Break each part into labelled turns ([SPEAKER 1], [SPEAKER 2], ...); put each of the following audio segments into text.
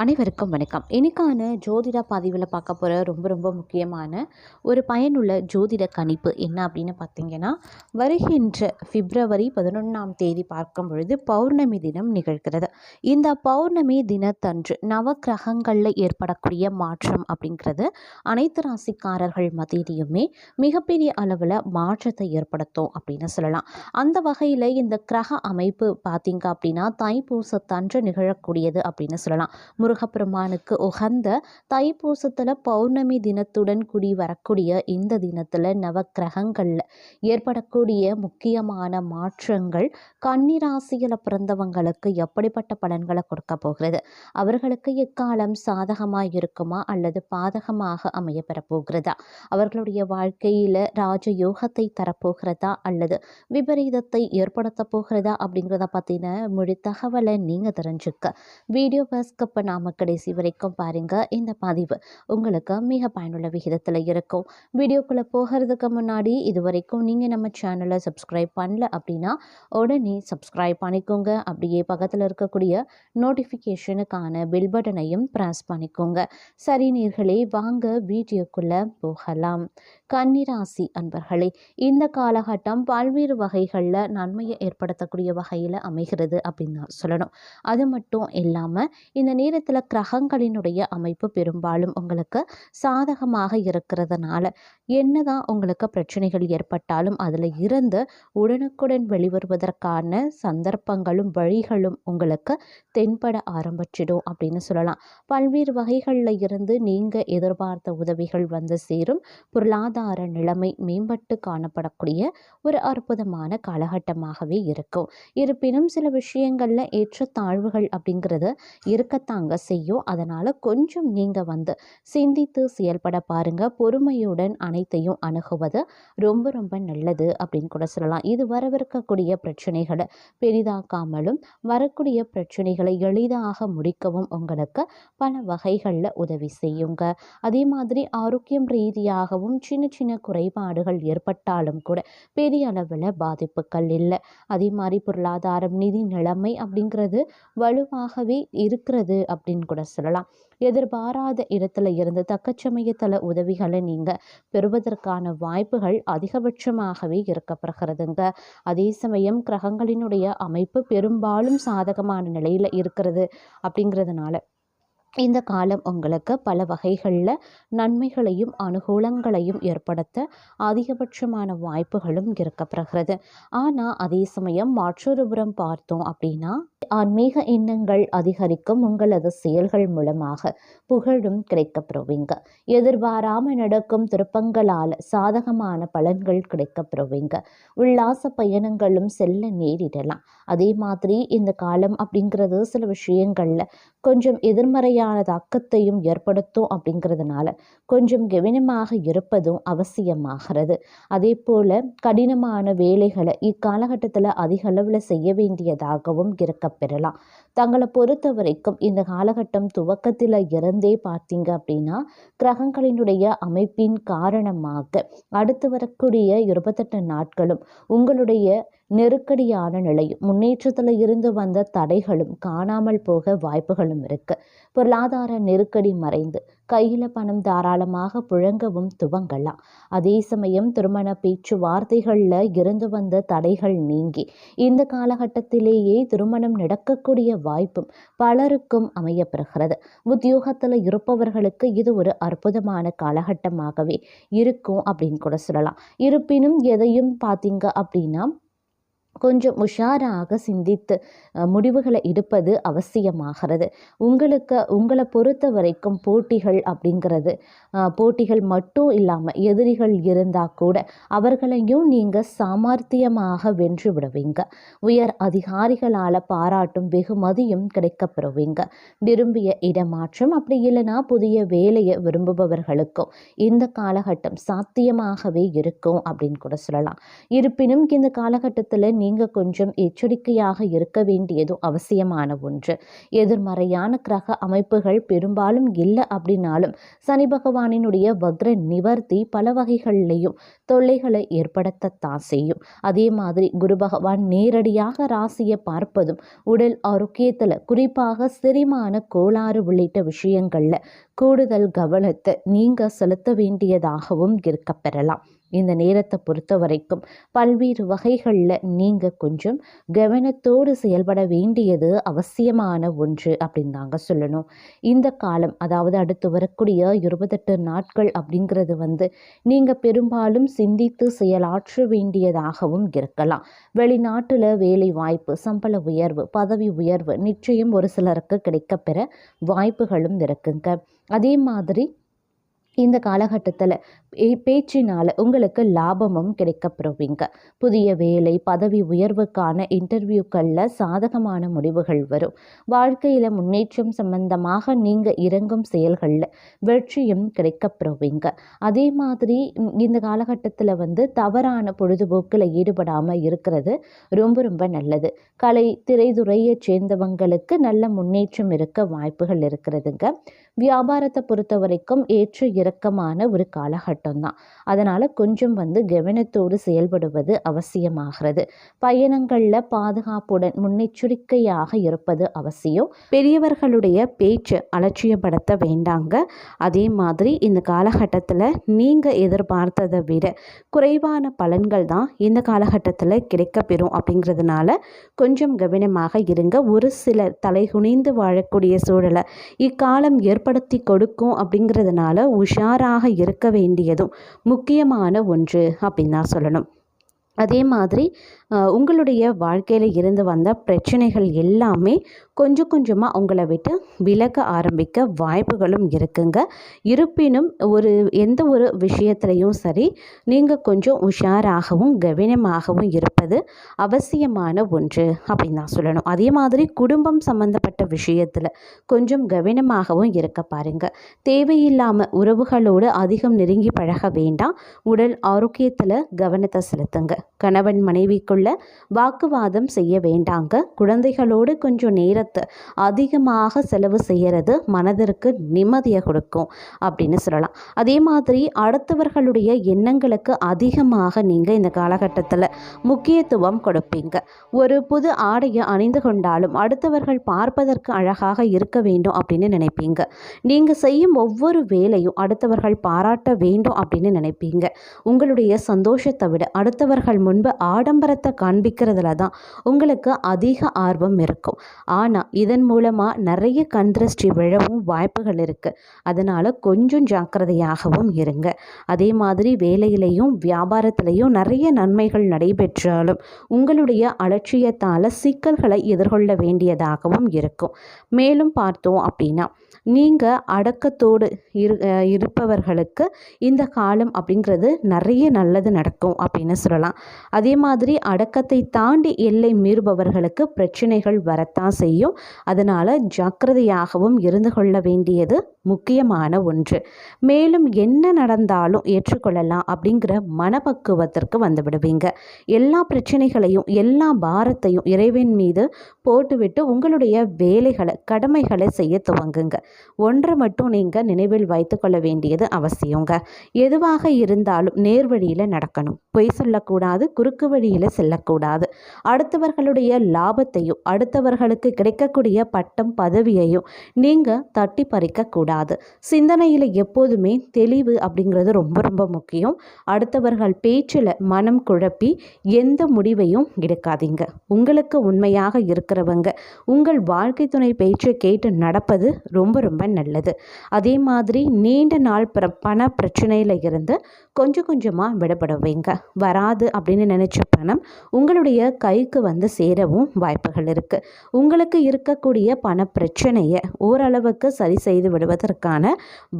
[SPEAKER 1] அனைவருக்கும் வணக்கம். இன்னைக்கான ஜோதிட பதிவில் பார்க்க போகிற ரொம்ப ரொம்ப முக்கியமான ஒரு பயனுள்ள ஜோதிட கணிப்பு என்ன அப்படின்னு பார்த்தீங்கன்னா வருகின்ற பிப்ரவரி பதினொன்றாம் தேதி பார்க்கும் பொழுது பௌர்ணமி தினம் நிகழ்கிறது. இந்த பௌர்ணமி தினத்தன்று நவக்கிரகங்களில் ஏற்படக்கூடிய மாற்றம் அப்படிங்கிறது அனைத்து ராசிக்காரர்கள் மத்தியிலையுமே மிகப்பெரிய அளவில் மாற்றத்தை ஏற்படுத்தும் அப்படின்னு சொல்லலாம். அந்த வகையில் இந்த கிரக அமைப்பு பார்த்தீங்க அப்படின்னா தைப்பூசத்தன்று நிகழக்கூடியது அப்படின்னு சொல்லலாம். முருகப்பெருமானுக்கு உகந்த தைப்பூசத்தில் பௌர்ணமி தினத்துடன் கூடி வரக்கூடிய இந்த தினத்தில் நவக்கிரகங்களில் ஏற்படக்கூடிய முக்கியமான மாற்றங்கள் கன்னிராசியில் பிறந்தவங்களுக்கு எப்படிப்பட்ட பலன்களை கொடுக்க போகிறது? அவர்களுக்கு இக்காலம் சாதகமாக இருக்குமா? அல்லது பாதகமாக அமைய பெறப்போகிறதா அவர்களுடைய வாழ்க்கையில் ராஜயோகத்தை தரப்போகிறதா? அல்லது விபரீதத்தை ஏற்படுத்த போகிறதா? அப்படிங்கிறத பற்றின முழு தகவலை நீங்கள் தெரிஞ்சுக்க. வீடியோ பாஸ்கப்பை நான் பண்ணாமல் கடைசி வரைக்கும் பாருங்கள் இந்த பதிவு உங்களுக்கு மிக பயனுள்ள விகிதத்தில் இருக்கும். வீடியோக்குள்ளே போகிறதுக்கு முன்னாடி இது வரைக்கும் நீங்கள் நம்ம சேனலை சப்ஸ்கிரைப் பண்ணல அப்படின்னா உடனே சப்ஸ்கிரைப் பண்ணிக்கோங்க. அப்படியே பக்கத்தில் இருக்கக்கூடிய நோட்டிஃபிகேஷனுக்கான பில் பட்டனையும் ப்ரெஸ் பண்ணிக்கோங்க. சரி நீர்களே வாங்க வீடியோக்குள்ளே போகலாம். கன்னிராசி அன்பர்களே இந்த காலகட்டம் பல்வேறு வகைகளில் நன்மையை ஏற்படுத்தக்கூடிய வகையில் அமைகிறது அப்படின்னு தான் சொல்லணும். அது மட்டும் இல்லாமல் இந்த நேரத்தில் கிரகங்களினுடைய அமைப்பு பெரும்பாலும் உங்களுக்கு சாதகமாக இருக்கிறதுனால என்னதான் உங்களுக்கு பிரச்சனைகள் ஏற்பட்டாலும் அதில் இருந்து உடனுக்குடன் வெளிவருவதற்கான சந்தர்ப்பங்களும் வழிகளும் உங்களுக்கு தென்பட ஆரம்பிச்சிடும் அப்படின்னு சொல்லலாம். பல்வேறு வகைகளில் இருந்து நீங்கள் எதிர்பார்த்த உதவிகள் வந்து சேரும். பொருளாதார நிலைமை மேம்பட்டு காணப்படக்கூடிய ஒரு அற்புதமான காலகட்டமாகவே இருக்கும். இருப்பினும் சில விஷயங்களில் ஏற்றத்தாழ்வுகள் அப்படிங்கிறது இருக்கத்தாங்க. செய்யும் அதனால் கொஞ்சம் நீங்கள் வந்து சிந்தித்து செயல்பட பாருங்கள் பொறுமையுடன் அனைத்தையும் அணுகுவது ரொம்ப ரொம்ப நல்லது அப்படின்னு கூட சொல்லலாம். இது வரவிருக்கக்கூடிய பிரச்சனைகளை பெரிதாக்காமலும் வரக்கூடிய பிரச்சனைகளை எளிதாக முடிக்கவும் உங்களுக்கு பல வகைகளில் உதவி செய்யுங்க. அதே மாதிரி ஆரோக்கியம் ரீதியாகவும் சின்ன சின்ன குறைபாடுகள் ஏற்பட்டாலும் கூட பெரிய அளவில் பாதிப்புகள் இல்லை. அதே மாதிரி பொருளாதாரம் நிதி நிலைமை அப்படிங்கிறது வலுவாகவே இருக்கிறது அப்படின்னு கூட சொல்லலாம். எதிர்பாராத இடத்துல இருந்து தக்கச்சமயத்தில் உதவிகளை நீங்கள் பெறுவதற்கான வாய்ப்புகள் அதிகபட்சமாகவே இருக்கப்படுகிறதுங்க அதே சமயம் கிரகங்களினுடைய அமைப்பு பெரும்பாலும் சாதகமான நிலையில் இருக்கிறது அப்படிங்கிறதுனால இந்த காலம் உங்களுக்கு பல வகைகளில் நன்மைகளையும் அனுகூலங்களையும் ஏற்படுத்த அதிகபட்சமான வாய்ப்புகளும் இருக்கப்படுகிறது ஆனால் அதே சமயம் மற்றொரு புறம் பார்த்தோம் அப்படின்னா ஆன்மீக எண்ணங்கள் அதிகரிக்கும் உங்களது செயல்கள் மூலமாக புகழும் கிடைக்கப்பெறுவீங்க. எதிர்பாராம நடக்கும் திருப்பங்களால் சாதகமான பலன்கள் கிடைக்கப்பெறுவீங்க. உல்லாச பயணங்களும் செல்ல நேரிடலாம். அதே மாதிரி இந்த காலம் அப்படிங்கிறது சில விஷயங்களில் கொஞ்சம் எதிர்மறையான தாக்கத்தையும் ஏற்படுத்தும் அப்படிங்கிறதுனால கொஞ்சம் கவனமாக இருப்பதும் அவசியமாகிறது. அதே போல் கடினமான வேலைகளை இக்காலகட்டத்தில் அதிக அளவில் செய்ய வேண்டியதாகவும் பெறலாம். தங்களை பொறுத்த வரைக்கும் இந்த காலகட்டம் துவக்கத்தில் இருந்தே பார்த்தீங்க அப்படின்னா கிரகங்களினுடைய அமைப்பின் காரணமாக அடுத்து வரக்கூடிய இருபத்தெட்டு நாட்களும் உங்களுடைய நெருக்கடியான நிலையும் முன்னேற்றத்தில் இருந்து வந்த தடைகளும் காணாமல் போக வாய்ப்புகளும் இருக்கு. பொருளாதார நெருக்கடி மறைந்து கையில் பணம் தாராளமாக புழங்கவும் துவங்கலாம். அதே சமயம் திருமண பேச்சுவார்த்தைகளில் இருந்து வந்த தடைகள் நீங்கி இந்த காலகட்டத்திலேயே திருமணம் நடக்கக்கூடிய வாய்ப்பும் பலருக்கும் அமையப்பெறுகிறது. உத்தியோகத்தில் இருப்பவர்களுக்கு இது ஒரு அற்புதமான காலகட்டமாகவே இருக்கும் அப்படின்னு கூட சொல்லலாம். இருப்பினும் எதையும் பார்த்தீங்க அப்படின்னா கொஞ்சம் உஷாராக சிந்தித்து முடிவுகளை எடுப்பது அவசியமாகிறது. உங்களுக்கு உங்களை பொறுத்த வரைக்கும் போட்டிகள் அப்படிங்கிறது போட்டிகள் மட்டும் இல்லாமல் எதிரிகள் இருந்தால் கூட அவர்களையும் நீங்கள் சாமர்த்தியமாக வென்று விடுவீங்க. உயர் அதிகாரிகளால் பாராட்டும் வெகுமதியும் கிடைக்கப்பெறுவீங்க. விரும்பிய இடமாற்றம் அப்படி இல்லைன்னா புதிய வேலையை விரும்புபவர்களுக்கும் இந்த காலகட்டம் சாத்தியமாகவே இருக்கும் அப்படின்னு கூட சொல்லலாம். இருப்பினும் இந்த காலகட்டத்தில் நீங்கள் கொஞ்சம் எச்சரிக்கையாக இருக்க வேண்டியதும் அவசியமான ஒன்று. எதிர்மறையான கிரக அமைப்புகள் பெரும்பாலும் இல்லை அப்படின்னாலும் சனி பகவானினுடைய வக்ர நிவர்த்தி பல வகைகள்லையும் தொல்லைகளை ஏற்படுத்தத்தான் செய்யும். அதே மாதிரி குரு பகவான் நேரடியாக ராசியை பார்ப்பதும் உடல் ஆரோக்கியத்தில் குறிப்பாக செரிமான கோளாறு உள்ளிட்ட விஷயங்களில் கூடுதல் கவனத்தை நீங்கள் செலுத்த வேண்டியதாகவும் இருக்கப்பெறலாம். இந்த நேரத்தை பொறுத்த வரைக்கும் பல்வேறு வகைகளில் நீங்கள் கொஞ்சம் கவனத்தோடு செயல்பட வேண்டியது அவசியமான ஒன்று அப்படின்னு தாங்க சொல்லணும். இந்த காலம் அதாவது அடுத்து வரக்கூடிய இருபத்தெட்டு நாட்கள் அப்படிங்கிறது வந்து நீங்கள் பெரும்பாலும் சிந்தித்து செயலாற்ற வேண்டியதாகவும் இருக்கலாம். வெளிநாட்டில் வேலை வாய்ப்பு சம்பள உயர்வு பதவி உயர்வு நிச்சயம் ஒரு சிலருக்கு கிடைக்கப்பெற வாய்ப்புகளும் இருக்குங்க. அதே மாதிரி இந்த காலகட்டத்தில் பேச்சினால் உங்களுக்கு லாபமும் கிடைக்கப்பெறுவீங்க. புதிய வேலை பதவி உயர்வுக்கான இன்டர்வியூக்களில் சாதகமான முடிவுகள் வரும். வாழ்க்கையில் முன்னேற்றம் சம்பந்தமாக நீங்கள் இறங்கும் செயல்களில் வெற்றியும் கிடைக்கப்பெறுவீங்க. அதே மாதிரி இந்த காலகட்டத்தில் வந்து தவறான பொழுதுபோக்கில் ஈடுபடாமல் இருக்கிறது ரொம்ப ரொம்ப நல்லது. கலை திரைத்துறையை சேர்ந்தவங்களுக்கு நல்ல முன்னேற்றம் இருக்க வாய்ப்புகள் இருக்கிறதுங்க. வியாபாரத்தை பொறுத்த வரைக்கும் ஏற்ற இறக்கமான ஒரு காலகட்டம் தான் அதனால் கொஞ்சம் வந்து கவனத்தோடு செயல்படுவது அவசியமாகிறது. பயணங்களில் பாதுகாப்புடன் முன்னெச்சரிக்கையாக இருப்பது அவசியம். பெரியவர்களுடைய பேச்சு அலட்சியப்படுத்த வேண்டாங்க. அதே மாதிரி இந்த காலகட்டத்தில் நீங்கள் எதிர்பார்த்ததை விட குறைவான பலன்கள் தான் இந்த காலகட்டத்தில் கிடைக்கப்பெறும் அப்படிங்கிறதுனால கொஞ்சம் கவனமாக இருங்க. ஒரு சிலர் தலைகுனிந்து வாழக்கூடிய சூழலை இக்காலம் ஏற்படுத்தி கொடுக்கும் அப்படிங்கிறதுனால உஷாராக இருக்க வேண்டியதும் முக்கியமான ஒன்று அப்படின்னு தான் சொல்லணும். அதே மாதிரி உங்களுடைய வாழ்க்கையில் இருந்து வந்த பிரச்சனைகள் எல்லாமே கொஞ்சம் கொஞ்சமாக உங்களை விட்டு விலக ஆரம்பிக்க வாய்ப்புகளும் இருக்குங்க. இருப்பினும் ஒரு எந்த ஒரு விஷயத்துலையும் சரி நீங்கள் கொஞ்சம் உஷாராகவும் கவனமாகவும் இருப்பது அவசியமான ஒன்று அப்படின்னு தான் சொல்லணும். அதே மாதிரி குடும்பம் சம்மந்தப்பட்ட விஷயத்தில் கொஞ்சம் கவனமாகவும் இருக்க பாருங்கள் தேவையில்லாமல் உறவுகளோடு அதிகம் நெருங்கி பழக வேண்டாம். உடல் ஆரோக்கியத்தில் கவனத்தை செலுத்துங்க. கணவன் மனைவிக்குள்ள வாக்குவாதம் செய்ய வேண்டாங்க. குழந்தைகளோடு கொஞ்சம் நேரத்தை அதிகமாக செலவு செய்கிறது மனதிற்கு நிம்மதியை கொடுக்கும் அப்படின்னு சொல்லலாம். அதே மாதிரி அடுத்தவர்களுடைய எண்ணங்களுக்கு அதிகமாக நீங்கள் இந்த காலகட்டத்தில் முக்கியத்துவம் கொடுப்பீங்க. ஒரு புது ஆடையை அணிந்து கொண்டாலும் அடுத்தவர்கள் பார்ப்பதற்கு அழகாக இருக்க வேண்டும் அப்படின்னு நினைப்பீங்க. நீங்கள் செய்யும் ஒவ்வொரு வேலையும் அடுத்தவர்கள் பாராட்ட வேண்டும் அப்படின்னு நினைப்பீங்க. உங்களுடைய சந்தோஷத்தை விட அடுத்தவர்கள் முன்பு ஆடம்பரத்தை காண்பிக்கிறதுல தான் உங்களுக்கு அதிக ஆர்வம் இருக்கும். ஆனால் இதன் மூலமாக நிறைய கண் திருஷ்டி விழவும் வாய்ப்புகள் இருக்குது அதனால் கொஞ்சம் ஜாக்கிரதையாகவும் இருங்க. அதே மாதிரி வேலையிலையும் வியாபாரத்திலையும் நிறைய நன்மைகள் நடைபெற்றாலும் உங்களுடைய அலட்சியத்தால் சிக்கல்களை எதிர்கொள்ள வேண்டியதாகவும் இருக்கும். மேலும் பார்த்தோம் அப்படின்னா நீங்கள் அடக்கத்தோடு இரு இருப்பவர்களுக்கு இந்த காலம் அப்படிங்கிறது நிறைய நல்லது நடக்கும் அப்படின்னு சொல்லலாம். அதே மாதிரி அடக்கத்தை தாண்டி எல்லை மீறுபவர்களுக்கு பிரச்சனைகள் வரத்தான் செய்யும். அதனால் ஜாக்கிரதையாகவும் இருந்து கொள்ள வேண்டியது முக்கியமான ஒன்று. மேலும் என்ன நடந்தாலும் ஏற்றுக்கொள்ளலாம் அப்படிங்கிற மனப்பக்குவத்திற்கு வந்து விடுவீங்க. எல்லா பிரச்சனைகளையும் எல்லா பாரத்தையும் இறைவன் மீது போட்டுவிட்டு உங்களுடைய வேலைகளை கடமைகளை செய்ய துவங்குங்க. ஒன்றை மட்டும் நீங்கள் நினைவில் வைத்துக்கொள்ள வேண்டியது அவசியங்க. எதுவாக இருந்தாலும் நேர்வழியில் நடக்கணும். பொய் சொல்லக்கூடாது குறுக்கு வழியில் செல்லக்கூடாது. அடுத்தவர்களுடைய லாபத்தையும் அடுத்தவர்களுக்கு கிடைக்கக்கூடிய பட்டம் பதவியையும் நீங்கள் தட்டி பறிக்கக்கூடாது. சிந்தனையில் எப்போதுமே தெளிவு அப்படிங்கிறது ரொம்ப ரொம்ப முக்கியம். அடுத்தவர்கள் பேச்சில் மனம் குழப்பி எந்த முடிவையும் எடுக்காதீங்க. உங்களுக்கு உண்மையாக இருக்கிறவங்க உங்கள் வாழ்க்கை துணை பேச்சை கேட்டு நடப்பது ரொம்ப ரொம்ப நல்லது. அதே மாதிரி நீண்ட நாள் பண பிரச்சனையில் இருந்து கொஞ்சம் கொஞ்சமாக விடப்படுவீங்க வராது அப்படின்னு நினச்ச பணம் உங்களுடைய கைக்கு வந்து சேரவும் வாய்ப்புகள் இருக்குது உங்களுக்கு இருக்கக்கூடிய பண பிரச்சனையை ஓரளவுக்கு சரி செய்து விடுவதற்கான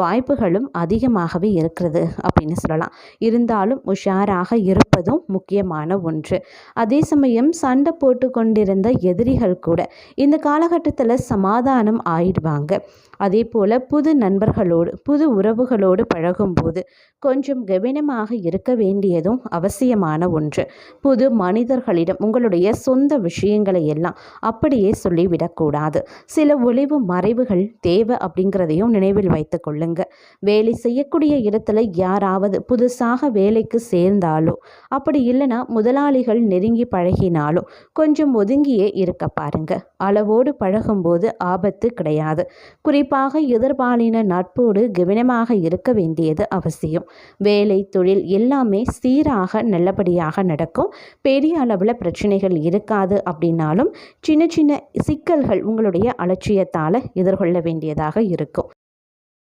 [SPEAKER 1] வாய்ப்புகளும் அதிகமாகவே இருக்கிறது அப்படின்னு சொல்லலாம். இருந்தாலும் உஷாராக இருப்பதும் முக்கியமான ஒன்று. அதே சமயம் சண்டை போட்டு கொண்டிருந்த எதிரிகள் கூட இந்த காலகட்டத்தில் சமாதானம் ஆயிடுவாங்க. அதே போல் புது நண்பர்களோடு புது உறவுகளோடு பழகும்போது கொஞ்சம் கவனமாக இருக்க வேண்டியதும் அவசியமான ஒன்று. புது மனிதர்களிடம் உங்களுடைய சொந்த விஷயங்களை எல்லாம் அப்படியே சொல்லிவிடக்கூடாது. சில ஒளிவு மறைவுகள் தேவை அப்படிங்கிறதையும் நினைவில் வைத்து கொள்ளுங்க. வேலை செய்யக்கூடிய இடத்துல யாராவது புதுசாக வேலைக்கு சேர்ந்தாலோ அப்படி இல்லைன்னா முதலாளிகள் நெருங்கி பழகினாலோ கொஞ்சம் ஒதுங்கியே இருக்க பாருங்க. அளவோடு பழகும்போது ஆபத்து கிடையாது. குறிப்பாக எதிர்பாலின நட்போடு கவனமாக இருக்க வேண்டியது அவசியம். வேலை தொழில் எல்லாமே சீராக நல்லபடியாக நடக்கும். பெரிய அளவில் பிரச்சனைகள் இருக்காது அப்படின்னாலும் சின்ன சின்ன சிக்கல்கள் உங்களுடைய அலட்சியத்தால் எதிர்கொள்ள வேண்டியதாக இருக்கும்.